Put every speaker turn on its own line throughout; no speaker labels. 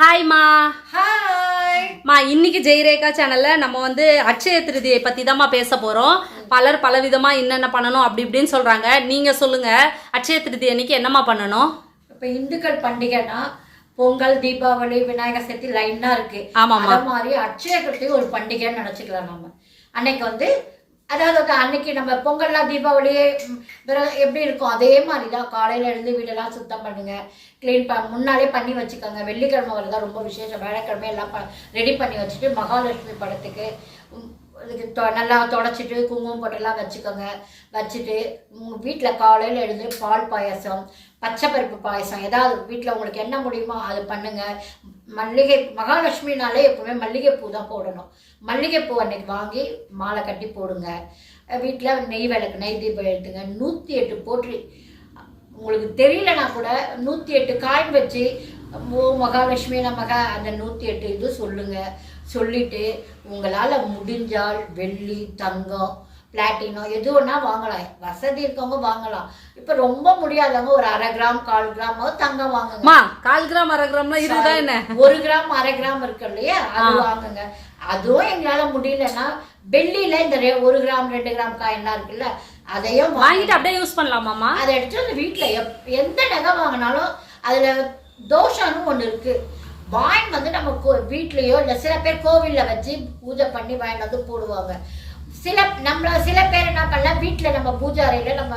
ஹாய்மா
hi
மா இன்னைக்கு ஜெயரேகா சேனல்ல நம்ம வந்து அட்சய திருதியை பத்தி தாம்மா பேச போறோம். பலர் பல விதமா என்னென்ன பண்ணணும் அப்படி இப்படின்னு சொல்றாங்க. நீங்க சொல்லுங்க அட்சய திருதி அன்னைக்கு என்னம்மா பண்ணணும்?
இப்போ இந்துக்கள் பண்டிகைனா பொங்கல் தீபாவளி விநாயகர் சதுர்த்தி லைனா இருக்கு. அத மாதிரி அட்சய கிருத்தி ஒரு பண்டிகைன்னு நினைச்சுக்கலாம் நம்ம. அன்னைக்கு வந்து அதாவது வந்து அன்னைக்கு நம்ம பொங்கல்லாம் தீபாவளி ம், எப்படி இருக்கும் அதே மாதிரி தான் காலையில் எழுந்து வீடெல்லாம் சுத்தம் பண்ணுங்கள் க்ளீன் ப முன்னாலே பண்ணி வச்சுக்கோங்க. வெள்ளிக்கிழமை வரதான் ரொம்ப விசேஷம். வேலைக்கிழமை எல்லாம் ரெடி பண்ணி வச்சுட்டு மகாலட்சுமி படத்துக்கு இதுக்கு தொ- நல்லா தொடச்சிட்டு குங்குமம் போட்டெல்லாம் வச்சுக்கோங்க. வச்சுட்டு உங்கள் வீட்டில் காலையில் எழுந்து பால் பாயாசம் பச்சை பருப்பு பாயசம் ஏதாவது வீட்டில் உங்களுக்கு என்ன முடியுமோ அது பண்ணுங்கள் மல்லிகை மகாலட்சுமினாலே எப்பவுமே மல்லிகைப்பூ தான் போடணும். மல்லிகைப்பூ அன்னைக்கு வாங்கி மாலை கட்டி போடுங்க. வீட்டில் நெய் விளக்கு நெய் தீபம் எடுத்துங்க நூற்றி எட்டு போற்றி. உங்களுக்கு தெரியலனா கூட நூற்றி எட்டு காயின் வச்சு ஓ மகாலட்சுமி நமக அந்த நூற்றி எட்டு இது சொல்லுங்கள் சொல்லிவிட்டு உங்களால் முடிஞ்சால் வெள்ளி தங்கம் பிளாட்டினம் எது வேணா வாங்கலாம். வசதி இருக்கவங்க வாங்கலாம். இப்போ ரொம்ப முடியாதவங்க ஒரு அரை கிராம் கால் கிராம் தங்கம் வாங்குங்க.
கால் கிராம் அரை கிராம்லாம் இருக்குதா என்ன?
ஒரு கிராம் அரை கிராம் இருக்கு இல்லையா? அது வாங்குங்க. அதுவும் எங்களால முடியலன்னா வெள்ளியில இந்த ஒரு கிராம் ரெண்டு கிராம் காயின்லாம் இருக்குல்ல அதையும் வாங்கி
வாங்கிட்டு அப்படியே யூஸ் பண்ணலாமாம்மா?
அதை எடுத்து அந்த வீட்டில் எப் எந்த நகை வாங்கினாலும் அதில் தோஷம்னு ஒன்று இருக்கு. வாயின் வந்து நம்ம வீட்லேயோ இல்லை சில பேர் கோவிலில் வச்சு பூஜை பண்ணி வாயின் வந்து போடுவாங்க. சில நம்மள சில பேர் என்ன பண்ணலாம் வீட்டில் நம்ம பூஜை அறையில் நம்ம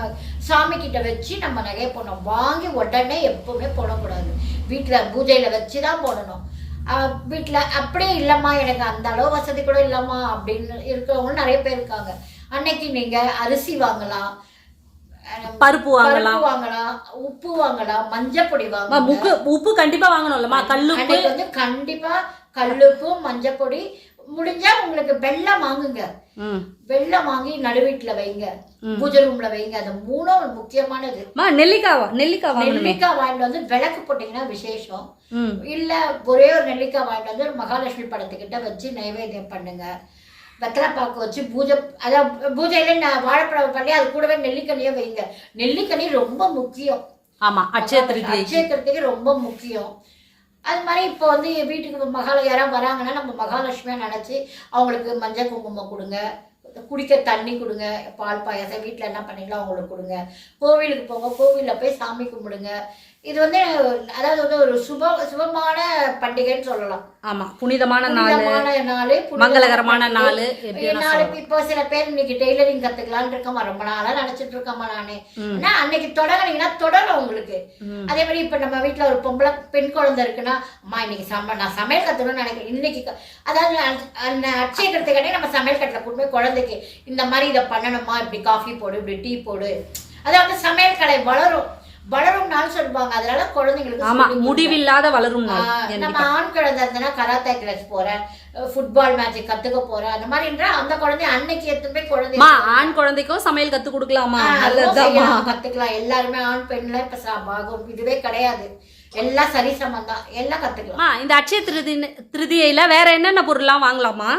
சாமி கிட்ட வச்சு நம்ம நகையை போடணும். வாங்கி உடனே எப்பவுமே போடக்கூடாது. வீட்டில் பூஜையில் வச்சு தான் போடணும் வீட்டில் அப்படியே இல்லைம்மா எனக்கு அந்த அளவு வசதி கூட இல்லைம்மா அப்படின்னு இருக்கிறவங்களும் நிறைய பேர் இருக்காங்க. அன்னைக்கு நீங்கள் அரிசி வாங்கலாம்.
பருப்பு வாங்கலாம்.
வாங்கலாம் உப்பு வாங்கலாம் மஞ்சப்பொடி வாங்கலாம்.
உப்பு உப்பு கண்டிப்பா வாங்கணும்லம்மா. கல்லுப்பு.
அன்னைக்கு வந்து கண்டிப்பா கல்லுப்பு மஞ்சப்பொடி முடிஞ்சா உங்களுக்கு வெல்லம் வாங்குங்க
ம்.
வெல்லம் வாங்கி நடுவீட்டுல வைங்க. பூஜை ரூம்ல வைங்க. அது மூணும் முக்கியமானது.
நெல்லிக்காய் வாங்கணுமே.
நெல்லிக்காய் வாங்கிட்டு வந்து விளக்கு போட்டீங்கன்னா விசேஷம். இல்ல ஒரே ஒரு நெல்லிக்காய் வாங்கிட்டு வந்து மகாலட்சுமி படத்துக்கிட்ட வச்சு நைவேத்தியம் பண்ணுங்க. வெத்தலைப்பாக்கு வச்சு பூஜை அதாவது பூஜையில வாழைப்பழம் பண்ணி அது கூடவே நெல்லிக்கனியை வைங்க. நெல்லிக்கனி ரொம்ப முக்கியம்.
ஆமா அட்சய திருதி.
அட்சயக்கிறதுக்கு ரொம்ப முக்கியம். அது மாதிரி இப்போ வந்து வீட்டுக்கு மகால யாராவது வராங்கன்னா நம்ம மகாலட்சுமியாக நினச்சி அவங்களுக்கு மஞ்சள் குங்குமம் கொடுங்க. குடிக்க தண்ணி கொடுங்க பால் பாயாசம் வீட்டில் என்ன பண்ணீங்களோ அவங்களுக்கு கொடுங்க. கோவிலுக்கு போங்க கோவிலில் போய் சாமி கும்பிடுங்க. இது வந்து அதாவது வந்து ஒரு சுப சுபமான பண்டிகைன்னு சொல்லலாம்.
ஆமா புனிதமான நாள்
நாள்
மங்களகரமான. நாள்.
நாளை இப்போ சில பேர் இன்னைக்கு டெய்லரிங் கத்துக்கலாம்னு இருக்கமா. ரொம்ப நாளா நினைச்சிட்டு இருக்கமா நானு. ஆனா அன்னைக்கு தொடங்குனீங்கன்னா தொடரும் உங்களுக்கு. அதே மாதிரி இப்ப நம்ம வீட்ல ஒரு பொம்பளை பெண் குழந்தை இருக்குன்னா அம்மா இன்னைக்கு சம நான் சமையல் கத்துக்கணும்னு நினைக்கிறேன். இன்னைக்கு அதாவது அட்சய கட்டுறதுக்காண்டி நம்ம சமையல் கட்டில கூட்டு போய் குழந்தைக்கு இந்த மாதிரி இதை பண்ணணுமா? இப்படி காஃபி போடு இப்படி டீ போடு. அதாவது சமையல் கலை வளரும். வளரும்னாலும் சொல்லுவாங்க. அதனால குழந்தைங்களுக்கு
ஆமா. முடிவில்லாத வளரும்
நம்ம ஆண் குழந்தை இருந்தனா கராத்தே கிளாஸ் போறேன். ஃபுட்பால் மேட்ச் கத்துக்க போறேன். அந்த மாதிரின்ற அந்த குழந்தை அன்னைக்கு எத்தனை குழந்தை
ஆண் குழந்தைக்கும் சமையல் கத்து கொடுக்கலாமா?
கத்துக்கலாம். எல்லாருமே ஆண் பெண்ல இப்ப இதுவே கிடையாது. எல்லாம் சரிசமம் தான். எல்லாம் கத்துக்கலாம்.
இந்த அட்சய திருதி திருதியில வேற என்னென்ன பொருள்லாம் வாங்கலாமா?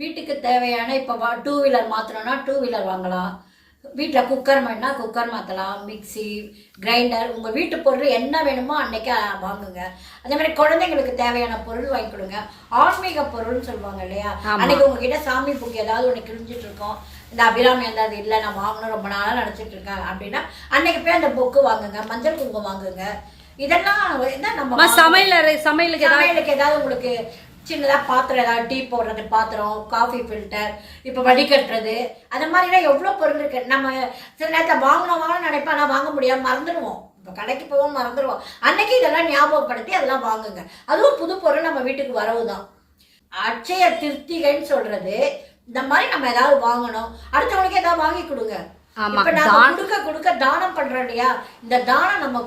வீட்டுக்கு தேவையான இப்போ டூ வீலர் மாற்றணும்னா டூ வீலர் வாங்கலாம். வீட்டில் குக்கர் வேணா குக்கர் மாற்றலாம் மிக்ஸி கிரைண்டர் உங்கள் வீட்டு பொருள் என்ன வேணுமோ அன்னைக்கு வாங்குங்க. அதே மாதிரி குழந்தைங்களுக்கு தேவையான பொருள் வாங்கி கொடுங்க. ஆன்மீக பொருள்னு சொல்லுவாங்க இல்லையா. அன்னைக்கு உங்ககிட்ட சாமி புக்கு ஏதாவது ஒன்று கிழிஞ்சிட்டு இருக்கோம். இந்த அபிராமி ஏதாவது இல்லை நான் வாங்கணும் ரொம்ப நாளாக நினச்சிட்டு இருக்கேன் அப்படின்னா அன்னைக்கு போய் அந்த புக்கு வாங்குங்க மஞ்சள் குங்குமம் வாங்குங்க. இதெல்லாம் இதான் நம்ம.
சமையல் சமையலுக்கு
சமையலுக்கு ஏதாவது உங்களுக்கு சின்னதா பாத்திரம் ஏதாவது டீ போடுறது பாத்திரம் காஃபி ஃபில்டர் இப்போ வடிகட்டுறது அந்த மாதிரிலாம் எவ்வளோ பொருள் இருக்கு. நம்ம சில நேரத்தில் வாங்கணும் வாங்கணும்னு நினைப்போம் ஆனால் வாங்க முடியாம மறந்துடுவோம். இப்போ கடைக்கு போவோம் மறந்துடுவோம். அன்னைக்கு இதெல்லாம் ஞாபகப்படுத்தி அதெல்லாம் வாங்குங்க. அதுவும் புது பொருள் நம்ம வீட்டுக்கு வரவு தான் அட்சய திருத்திகைன்னு சொல்றது இந்த மாதிரி நம்ம ஏதாவது வாங்கணும். அடுத்தவங்களுக்கு ஏதாவது வாங்கி கொடுங்க. இப்ப
தானம்.
கொடுக்க கொடுக்க தானம் பண்றோம் இல்லையா? இந்த தானம் நம்ம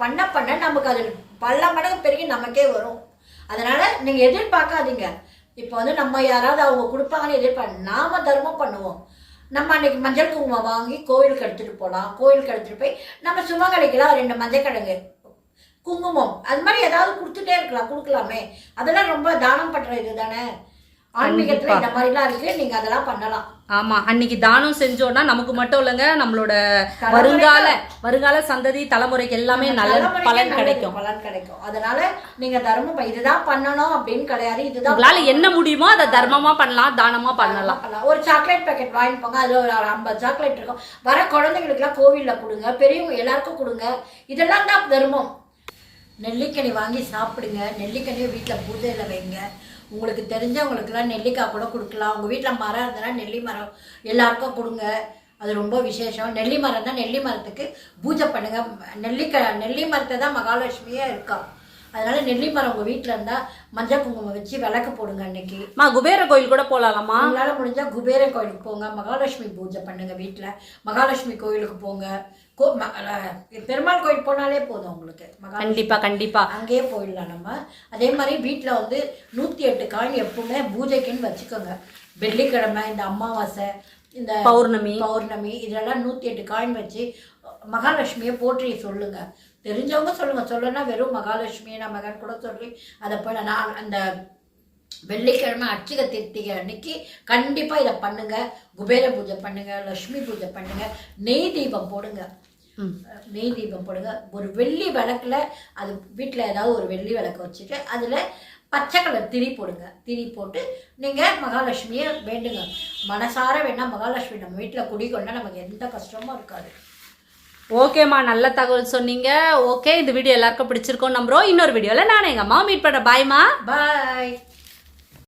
பண்ண பண்ண நமக்கு அது பல மடங்கு பெருகி நமக்கே வரும். அதனால நீங்க எதிர்பார்க்காதீங்க. இப்போ வந்து நம்ம யாராவது அவங்க கொடுப்பாங்கன்னு எதிர்பார்க்க நாம தர்மம் பண்ணுவோம். நம்ம அன்னைக்கு மஞ்சள் குங்குமம் வாங்கி கோயிலுக்கு எடுத்துட்டு போகலாம் கோயிலுக்கு எடுத்துட்டு போய் நம்ம சுமங்கலிக்கலாம் ரெண்டு மஞ்சள் கிழங்கு குங்குமம். அது மாதிரி ஏதாவது கொடுத்துட்டே இருக்கலாம். கொடுக்கலாமே. அதெல்லாம் ரொம்ப தானம் பண்ணுற இது தானே ஆன்மீகத்துல இந்த மாதிரிலாம் இருக்கு நீங்க அதெல்லாம் பண்ணலாம்.
ஆமா அன்னைக்கு தானம் செஞ்சோம்னா நமக்கு மட்டும் இல்லைங்க நம்மளோட வருங்கால வருங்கால சந்ததி தலைமுறைக்கு எல்லாமே நல்ல பலன் கிடைக்கும்.
பலன் கிடைக்கும். அதனால நீங்க தர்மம் இதுதான் பண்ணணும் அப்படின்னு கிடையாது இதுதான்
உங்களால என்ன முடியுமோ அதை தர்மமா பண்ணலாம் தானமா பண்ணலாம்.
ஒரு சாக்லேட் பேக்கெட் வாங்கிப்போங்க அதுல ஒரு ஐம்பது சாக்லேட் இருக்கும். வர குழந்தைங்களுக்குலாம் கோவில்ல கொடுங்க பெரியவங்க எல்லாருக்கும் கொடுங்க. இதெல்லாம் தான் தர்மம். நெல்லிக்கனி வாங்கி சாப்பிடுங்க நெல்லிக்கனியை வீட்டில் பூஜையில் வைங்க. உங்களுக்கு தெரிஞ்சவங்களுக்குலாம் நெல்லிக்காய் கூட கொடுக்கலாம். உங்கள் வீட்டில் மரம் இருந்ததுன்னா நெல்லி மரம் எல்லாருக்கும் கொடுங்க. அது ரொம்ப விசேஷம். நெல்லி மரம் தான் நெல்லி மரத்துக்கு பூஜை பண்ணுங்கள் நெல்லிக்காய் நெல்லி மரத்தை தான் மகாலட்சுமியே இருக்கான் அதனால நெல்லி மரம் உங்கள் வீட்டில் இருந்தால் மஞ்சள் குங்குமம் வச்சு விளக்கு போடுங்க அன்னைக்கு.
மா குபேர கோயில் கூட போலாமா
உங்களால முடிஞ்சா குபேரன் கோயிலுக்கு போங்க மகாலட்சுமி பூஜை பண்ணுங்க வீட்ல. மகாலட்சுமி கோயிலுக்கு போங்க. கோ ம- அஹ் பெருமாள் கோயில் போனாலே போதும் உங்களுக்கு. மகா
கண்டிப்பா கண்டிப்பா.
அங்கேயே போயிடலாம் நம்ம. அதே மாதிரி வீட்டில் வந்து நூற்றி எட்டு காயின் எப்பவுமே பூஜைக்குன்னு வச்சுக்கோங்க. வெள்ளிக்கிழமை இந்த அமாவாசை இந்த
பௌர்ணமி.
பௌர்ணமி இதெல்லாம் நூற்றி எட்டு காயின் வச்சு மகாலட்சுமியை போற்றி சொல்லுங்க. தெரிஞ்சவங்க சொல்லுங்க. சொல்லனா வெறும் மகாலட்சுமியை நான் மகன் கூட சொல்லி அதை போய் நான் அந்த வெள்ளிக்கிழமை அட்சிக திருத்திகை அன்னைக்கு கண்டிப்பாக இதை பண்ணுங்க. குபேர பூஜை பண்ணுங்க லக்ஷ்மி பூஜை பண்ணுங்க. நெய் தீபம் போடுங்க. நெய் தீபம் போடுங்க. ஒரு வெள்ளி விளக்குல அது வீட்டில் ஏதாவது ஒரு வெள்ளி விளக்கு வச்சுட்டு அதில் பச்சை கலர் திரி போடுங்க. திரி போட்டு நீங்கள் மகாலட்சுமியை வேண்டுங்க. மனசார வேணா மகாலட்சுமி நம்ம வீட்டில் குடிக்கொண்டா நமக்கு எந்த கஷ்டமும் இருக்காது.
ஓகேம்மா நல்ல தகவல் சொன்னீங்க. ஓகே இந்த வீடியோ எல்லாருக்கும் பிடிச்சிருக்கோம் நம்புறோம். இன்னொரு வீடியோவில் நானே எங்கள் அம்மா மீட் பண்ணுறேன் பாய்மா
பாய்